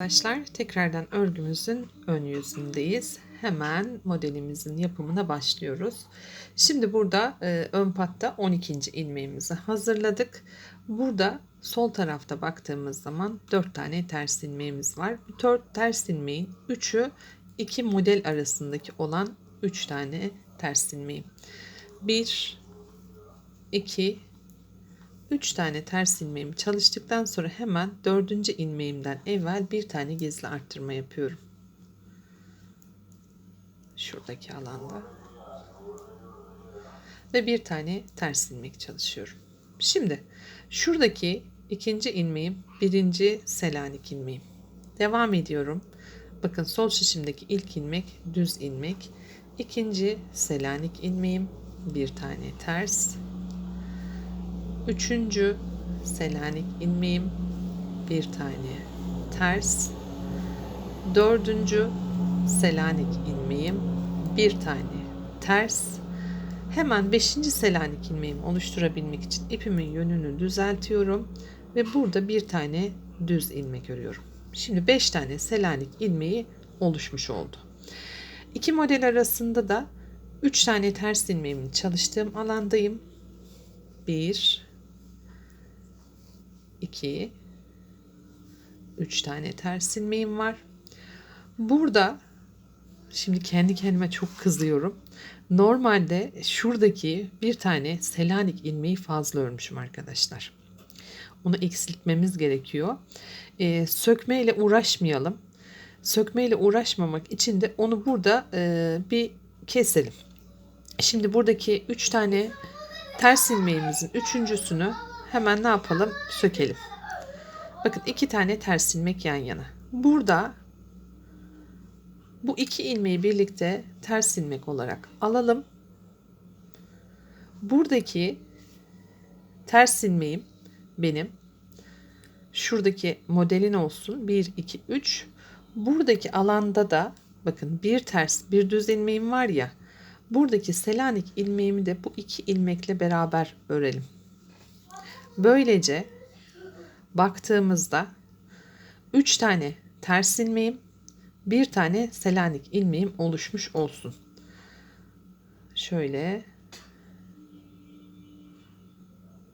Arkadaşlar tekrardan örgümüzün ön yüzündeyiz. Hemen modelimizin yapımına başlıyoruz. Şimdi burada e, ön patta 12. ilmeğimizi hazırladık. Burada sol tarafta baktığımız zaman 4 tane ters ilmeğimiz var. 4 ters ilmeğin 3'ü iki model arasındaki olan 3 tane ters ilmeğim. 1 2 3 tane ters ilmeğimi çalıştıktan sonra hemen 4. ilmeğimden evvel bir tane gizli arttırma yapıyorum. Şuradaki alanda. Ve bir tane ters ilmek çalışıyorum. Şimdi şuradaki ikinci ilmeğim birinci selanik ilmeğim. Devam ediyorum. Bakın sol şişimdeki ilk ilmek düz ilmek. ikinci selanik ilmeğim bir tane ters Üçüncü Selanik ilmeğim bir tane ters. Dördüncü Selanik ilmeğim bir tane ters. Hemen beşinci Selanik ilmeğimi oluşturabilmek için ipimin yönünü düzeltiyorum ve burada bir tane düz ilmek örüyorum. Şimdi beş tane Selanik ilmeği oluşmuş oldu. İki model arasında da üç tane ters ilmeğimin çalıştığım alandayım. Bir, 2 3 tane ters ilmeğim var. Burada şimdi kendi kendime çok kızıyorum. Normalde şuradaki bir tane Selanik ilmeği fazla örmüşüm arkadaşlar. Onu eksiltmemiz gerekiyor. Ee, sökmeyle uğraşmayalım. Sökmeyle uğraşmamak için de onu burada e, bir keselim. Şimdi buradaki 3 tane ters ilmeğimizin üçüncüsünü hemen ne yapalım? Sökelim. Bakın iki tane ters ilmek yan yana. Burada bu iki ilmeği birlikte ters ilmek olarak alalım. Buradaki ters ilmeğim benim. Şuradaki modelin olsun. 1, 2, 3. Buradaki alanda da bakın bir ters bir düz ilmeğim var ya. Buradaki Selanik ilmeğimi de bu iki ilmekle beraber örelim. Böylece baktığımızda 3 tane ters ilmeğim, bir tane Selanik ilmeğim oluşmuş olsun. Şöyle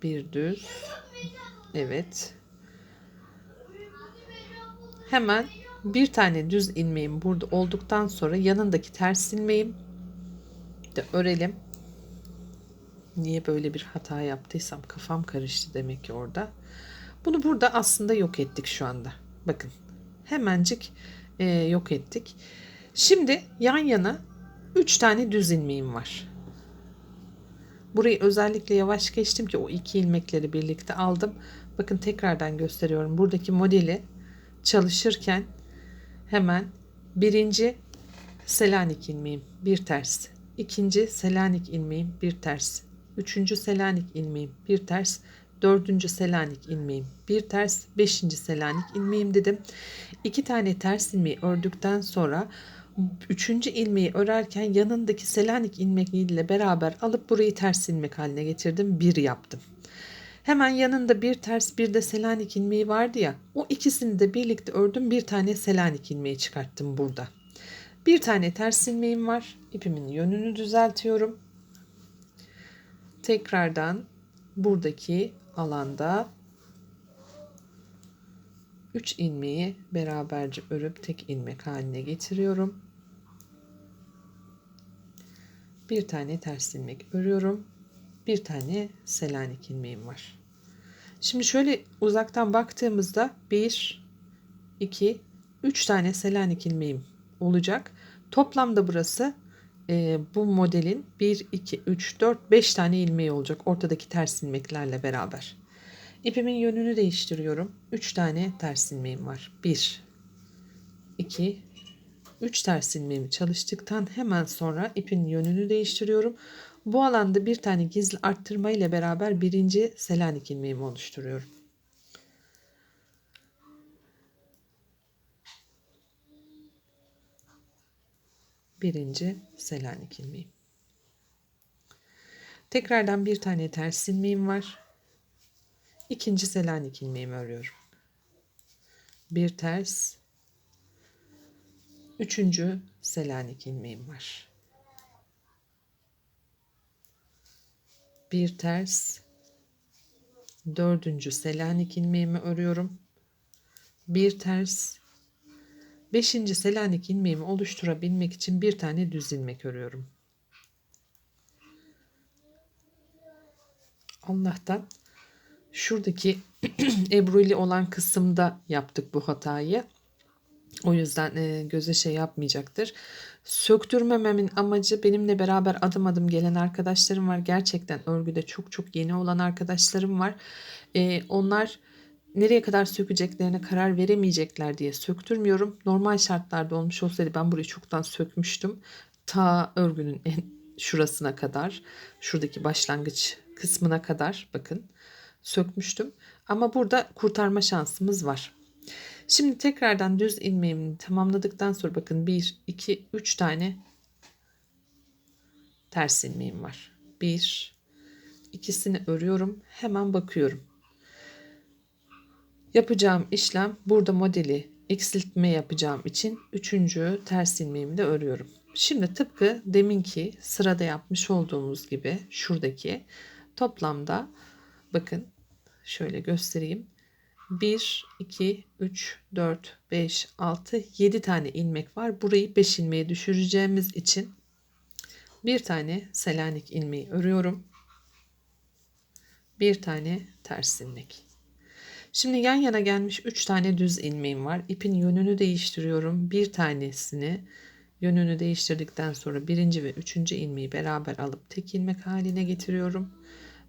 bir düz. Evet. Hemen bir tane düz ilmeğim burada olduktan sonra yanındaki ters ilmeğim de örelim. Niye böyle bir hata yaptıysam kafam karıştı demek ki orada. Bunu burada aslında yok ettik şu anda. Bakın hemencik e, yok ettik. Şimdi yan yana 3 tane düz ilmeğim var. Burayı özellikle yavaş geçtim ki o iki ilmekleri birlikte aldım. Bakın tekrardan gösteriyorum. Buradaki modeli çalışırken hemen birinci Selanik ilmeğim bir ters. ikinci Selanik ilmeğim bir ters. Üçüncü Selanik ilmeğim bir ters. Dördüncü Selanik ilmeğim bir ters. Beşinci Selanik ilmeğim dedim. İki tane ters ilmeği ördükten sonra üçüncü ilmeği örerken yanındaki Selanik ilmeğiyle beraber alıp burayı ters ilmek haline getirdim. Bir yaptım. Hemen yanında bir ters bir de Selanik ilmeği vardı ya. O ikisini de birlikte ördüm. Bir tane Selanik ilmeği çıkarttım burada. Bir tane ters ilmeğim var. İpimin yönünü düzeltiyorum tekrardan buradaki alanda 3 ilmeği beraberce örüp tek ilmek haline getiriyorum. Bir tane ters ilmek örüyorum. Bir tane selanik ilmeğim var. Şimdi şöyle uzaktan baktığımızda 1 2 3 tane selanik ilmeğim olacak. Toplamda burası e, bu modelin 1, 2, 3, 4, 5 tane ilmeği olacak ortadaki ters ilmeklerle beraber. İpimin yönünü değiştiriyorum. 3 tane ters ilmeğim var. 1, 2, 3 ters ilmeğimi çalıştıktan hemen sonra ipin yönünü değiştiriyorum. Bu alanda bir tane gizli arttırma ile beraber birinci Selanik ilmeğimi oluşturuyorum. Birinci Selanik ilmeğim. Tekrardan bir tane ters ilmeğim var. İkinci Selanik ilmeğimi örüyorum. Bir ters, Üçüncü Selanik ilmeğim var. Bir ters. Dördüncü Selanik ilmeğimi örüyorum. Bir ters. Beşinci Selanik ilmeğimi oluşturabilmek için bir tane düz ilmek örüyorum. Allah'tan şuradaki ebruli olan kısımda yaptık bu hatayı. O yüzden e, göze şey yapmayacaktır. Söktürmememin amacı benimle beraber adım adım gelen arkadaşlarım var. Gerçekten örgüde çok çok yeni olan arkadaşlarım var. E, onlar nereye kadar sökeceklerine karar veremeyecekler diye söktürmüyorum. Normal şartlarda olmuş olsaydı ben burayı çoktan sökmüştüm. Ta örgünün en şurasına kadar, şuradaki başlangıç kısmına kadar bakın sökmüştüm. Ama burada kurtarma şansımız var. Şimdi tekrardan düz ilmeğimi tamamladıktan sonra bakın 1, 2, 3 tane ters ilmeğim var. 1, ikisini örüyorum. Hemen bakıyorum. Yapacağım işlem burada modeli eksiltme yapacağım için üçüncü ters ilmeğimi de örüyorum. Şimdi tıpkı deminki sırada yapmış olduğumuz gibi şuradaki toplamda bakın şöyle göstereyim. 1, 2, 3, 4, 5, 6, 7 tane ilmek var. Burayı 5 ilmeğe düşüreceğimiz için bir tane Selanik ilmeği örüyorum. Bir tane ters ilmek. Şimdi yan yana gelmiş 3 tane düz ilmeğim var. İpin yönünü değiştiriyorum. Bir tanesini yönünü değiştirdikten sonra birinci ve üçüncü ilmeği beraber alıp tek ilmek haline getiriyorum.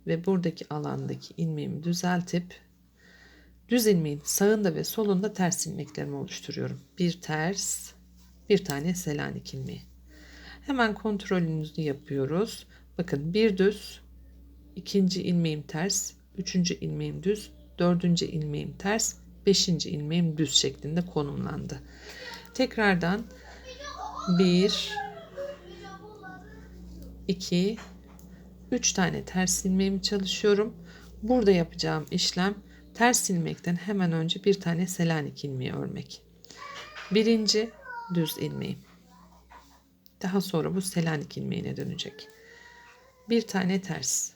Ve buradaki alandaki ilmeğimi düzeltip düz ilmeğin sağında ve solunda ters ilmeklerimi oluşturuyorum. Bir ters, bir tane Selanik ilmeği. Hemen kontrolünüzü yapıyoruz. Bakın bir düz, ikinci ilmeğim ters, üçüncü ilmeğim düz, dördüncü ilmeğim ters, beşinci ilmeğim düz şeklinde konumlandı. Tekrardan bir, iki, üç tane ters ilmeğimi çalışıyorum. Burada yapacağım işlem ters ilmekten hemen önce bir tane Selanik ilmeği örmek. Birinci düz ilmeğim. Daha sonra bu Selanik ilmeğine dönecek. Bir tane ters.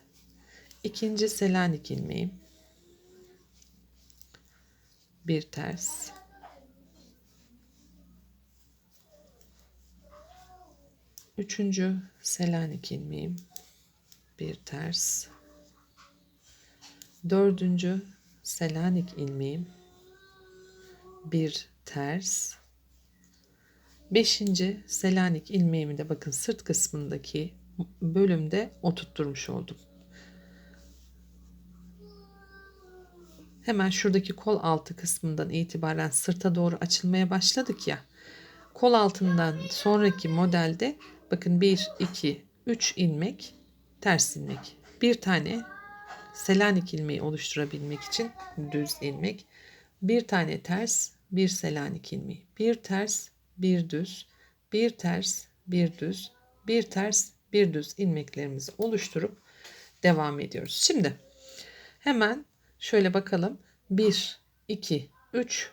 İkinci Selanik ilmeğim. Bir ters. Üçüncü Selanik ilmeğim. Bir ters. Dördüncü Selanik ilmeğim. Bir ters. Beşinci Selanik ilmeğimi de bakın sırt kısmındaki bölümde oturtturmuş oldum. Hemen şuradaki kol altı kısmından itibaren sırta doğru açılmaya başladık ya. Kol altından sonraki modelde bakın 1, 2, 3 ilmek ters ilmek. Bir tane Selanik ilmeği oluşturabilmek için düz ilmek. Bir tane ters, bir Selanik ilmeği. Bir ters, bir düz, bir ters, bir düz, bir ters, bir düz ilmeklerimizi oluşturup devam ediyoruz. Şimdi hemen şöyle bakalım. 1, 2, 3,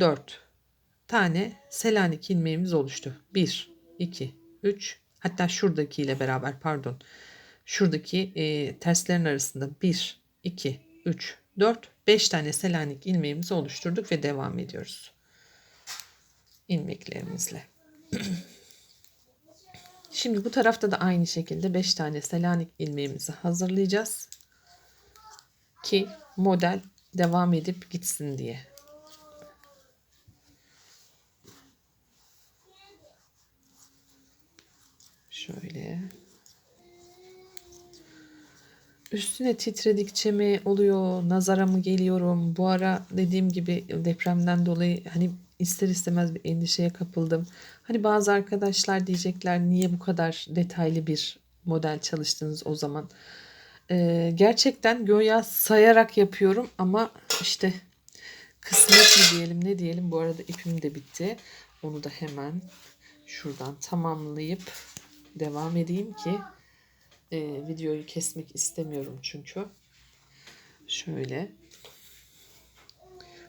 4 tane Selanik ilmeğimiz oluştu. 1, 2, 3 hatta şuradakiyle beraber pardon şuradaki e, terslerin arasında 1, 2, 3, 4, 5 tane Selanik ilmeğimizi oluşturduk ve devam ediyoruz. ilmeklerimizle. Şimdi bu tarafta da aynı şekilde 5 tane Selanik ilmeğimizi hazırlayacağız. Ki model devam edip gitsin diye. Şöyle. Üstüne titredikçe mi oluyor, nazara mı geliyorum? Bu ara dediğim gibi depremden dolayı hani ister istemez bir endişeye kapıldım. Hani bazı arkadaşlar diyecekler niye bu kadar detaylı bir model çalıştınız o zaman? Ee, gerçekten göya sayarak yapıyorum ama işte kısmet mi diyelim ne diyelim. Bu arada ipim de bitti. Onu da hemen şuradan tamamlayıp devam edeyim ki e, videoyu kesmek istemiyorum çünkü. Şöyle.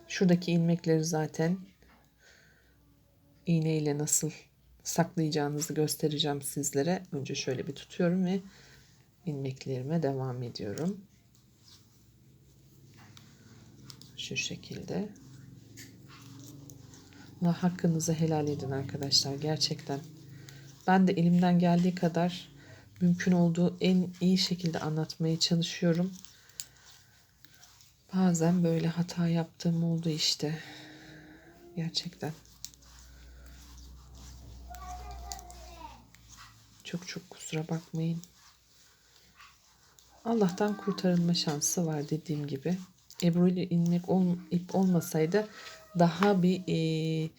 Şuradaki ilmekleri zaten iğne ile nasıl saklayacağınızı göstereceğim sizlere. Önce şöyle bir tutuyorum ve ilmeklerime devam ediyorum. Şu şekilde. Allah hakkınızı helal edin arkadaşlar gerçekten. Ben de elimden geldiği kadar mümkün olduğu en iyi şekilde anlatmaya çalışıyorum. Bazen böyle hata yaptığım oldu işte. Gerçekten. Çok çok kusura bakmayın. Allah'tan kurtarılma şansı var dediğim gibi. Ebru ile ilmek ol, ip olmasaydı daha bir e,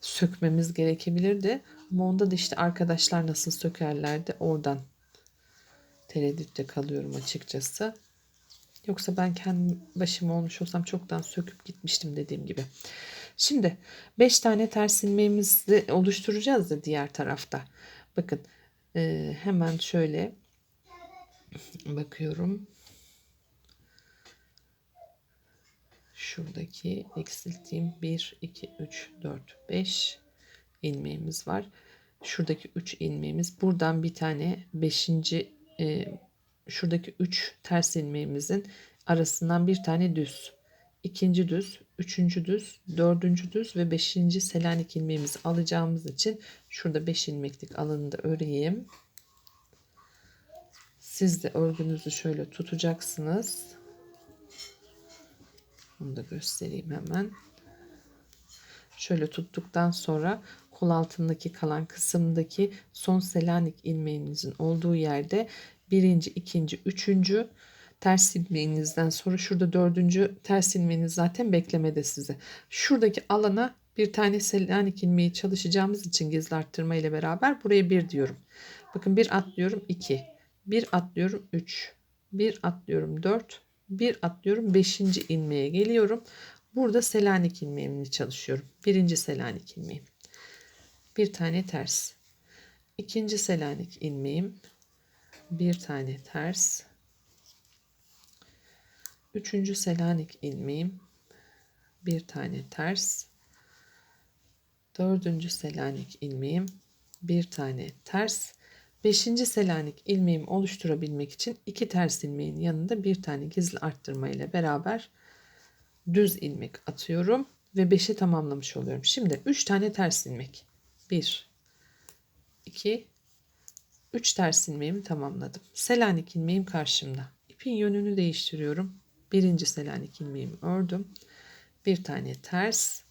sökmemiz gerekebilirdi. Ama onda da işte arkadaşlar nasıl sökerlerdi oradan tereddütte kalıyorum açıkçası. Yoksa ben kendi başıma olmuş olsam çoktan söküp gitmiştim dediğim gibi. Şimdi 5 tane ters ilmeğimizi oluşturacağız da diğer tarafta. Bakın e, hemen şöyle bakıyorum. Şuradaki eksilttiğim 1, 2, 3, 4, 5 ilmeğimiz var. Şuradaki 3 ilmeğimiz. Buradan bir tane 5. E, şuradaki 3 ters ilmeğimizin arasından bir tane düz. ikinci düz, üçüncü düz, dördüncü düz ve beşinci selanik ilmeğimizi alacağımız için şurada 5 ilmeklik alanında öreyim. Siz de örgünüzü şöyle tutacaksınız. Bunu da göstereyim hemen. Şöyle tuttuktan sonra kol altındaki kalan kısımdaki son selanik ilmeğimizin olduğu yerde birinci, ikinci, üçüncü ters ilmeğinizden sonra şurada dördüncü ters ilmeğiniz zaten beklemede size. Şuradaki alana bir tane selanik ilmeği çalışacağımız için gizli arttırma ile beraber buraya bir diyorum. Bakın bir atlıyorum iki, bir atlıyorum üç, bir atlıyorum dört, bir atlıyorum beşinci ilmeğe geliyorum. Burada selanik ilmeğimle çalışıyorum. Birinci selanik ilmeğim. Bir tane ters. İkinci selanik ilmeğim bir tane ters üçüncü selanik ilmeğim bir tane ters dördüncü selanik ilmeğim bir tane ters beşinci selanik ilmeğimi oluşturabilmek için iki ters ilmeğin yanında bir tane gizli arttırma ile beraber düz ilmek atıyorum ve 5'i tamamlamış oluyorum. Şimdi 3 tane ters ilmek. 1 2 3 ters ilmeğimi tamamladım. Selanik ilmeğim karşımda. İpin yönünü değiştiriyorum. Birinci Selanik ilmeğimi ördüm. Bir tane ters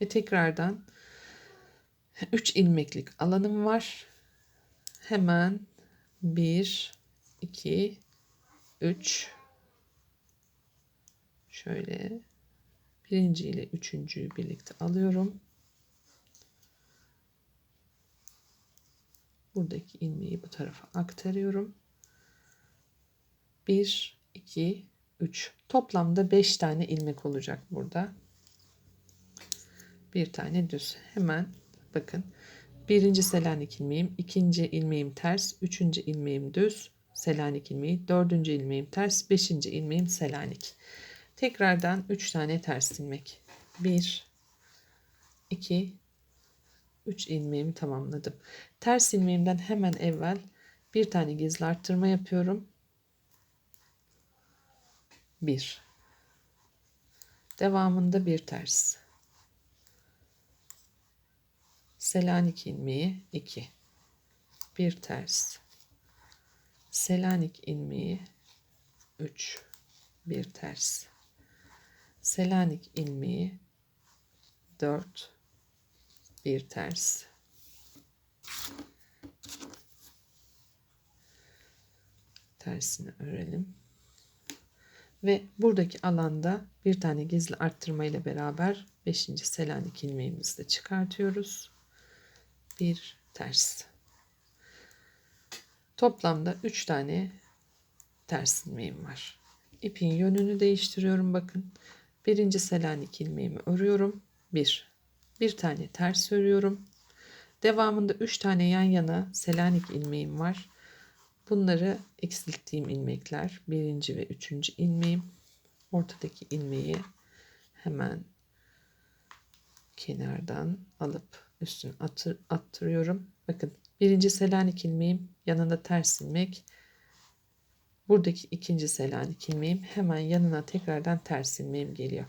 ve tekrardan 3 ilmeklik alanım var. Hemen 1 2 3 şöyle birinci ile üçüncüyü birlikte alıyorum. buradaki ilmeği bu tarafa aktarıyorum. 1 2 3 toplamda 5 tane ilmek olacak burada. Bir tane düz. Hemen bakın. Birinci selanik ilmeğim, ikinci ilmeğim ters, üçüncü ilmeğim düz, selanik ilmeği, dördüncü ilmeğim ters, beşinci ilmeğim selanik. Tekrardan üç tane ters ilmek. Bir, iki, 3 ilmeğimi tamamladım. Ters ilmeğimden hemen evvel bir tane gizli arttırma yapıyorum. 1 devamında bir ters Selanik ilmeği 2 bir ters. Selanik ilmeği 3 bir ters. Selanik ilmeği 4 bir ters. Tersini örelim. Ve buradaki alanda bir tane gizli arttırma ile beraber 5. selanik ilmeğimizi de çıkartıyoruz bir ters toplamda 3 tane ters ilmeğim var ipin yönünü değiştiriyorum bakın birinci selanik ilmeğimi örüyorum bir bir tane ters örüyorum. Devamında 3 tane yan yana Selanik ilmeğim var. Bunları eksilttiğim ilmekler. Birinci ve üçüncü ilmeğim. Ortadaki ilmeği hemen kenardan alıp üstüne atır, attırıyorum. Bakın birinci Selanik ilmeğim yanında ters ilmek. Buradaki ikinci Selanik ilmeğim hemen yanına tekrardan ters ilmeğim geliyor.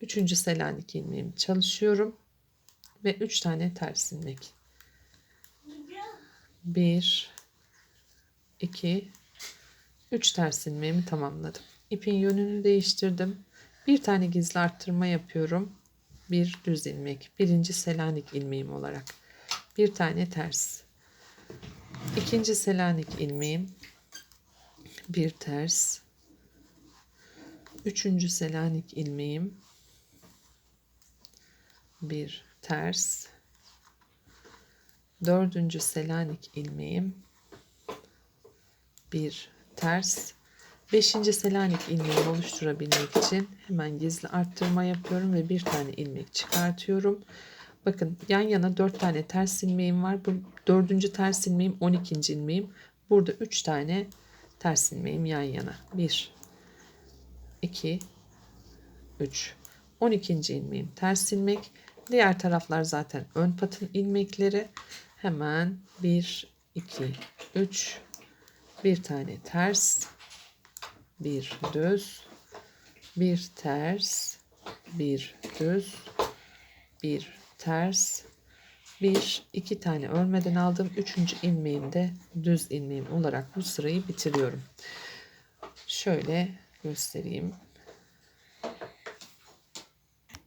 Üçüncü Selanik ilmeğim çalışıyorum ve üç tane ters ilmek. Bir, iki, üç ters ilmeğimi tamamladım. İpin yönünü değiştirdim. Bir tane gizli arttırma yapıyorum. Bir düz ilmek. Birinci Selanik ilmeğim olarak. Bir tane ters. İkinci Selanik ilmeğim. Bir ters. Üçüncü Selanik ilmeğim. Bir ters. Dördüncü Selanik ilmeğim. Bir ters. Beşinci Selanik ilmeği oluşturabilmek için hemen gizli arttırma yapıyorum ve bir tane ilmek çıkartıyorum. Bakın yan yana dört tane ters ilmeğim var. Bu dördüncü ters ilmeğim 12. ilmeğim. Burada üç tane ters ilmeğim yan yana. Bir, iki, üç. 12. ilmeğim ters ilmek. Diğer taraflar zaten ön patın ilmekleri. Hemen 1, 2, 3, bir tane ters, bir düz, bir ters, bir düz, bir ters, bir iki tane örmeden aldım. Üçüncü ilmeğimde düz ilmeğim olarak bu sırayı bitiriyorum. Şöyle göstereyim.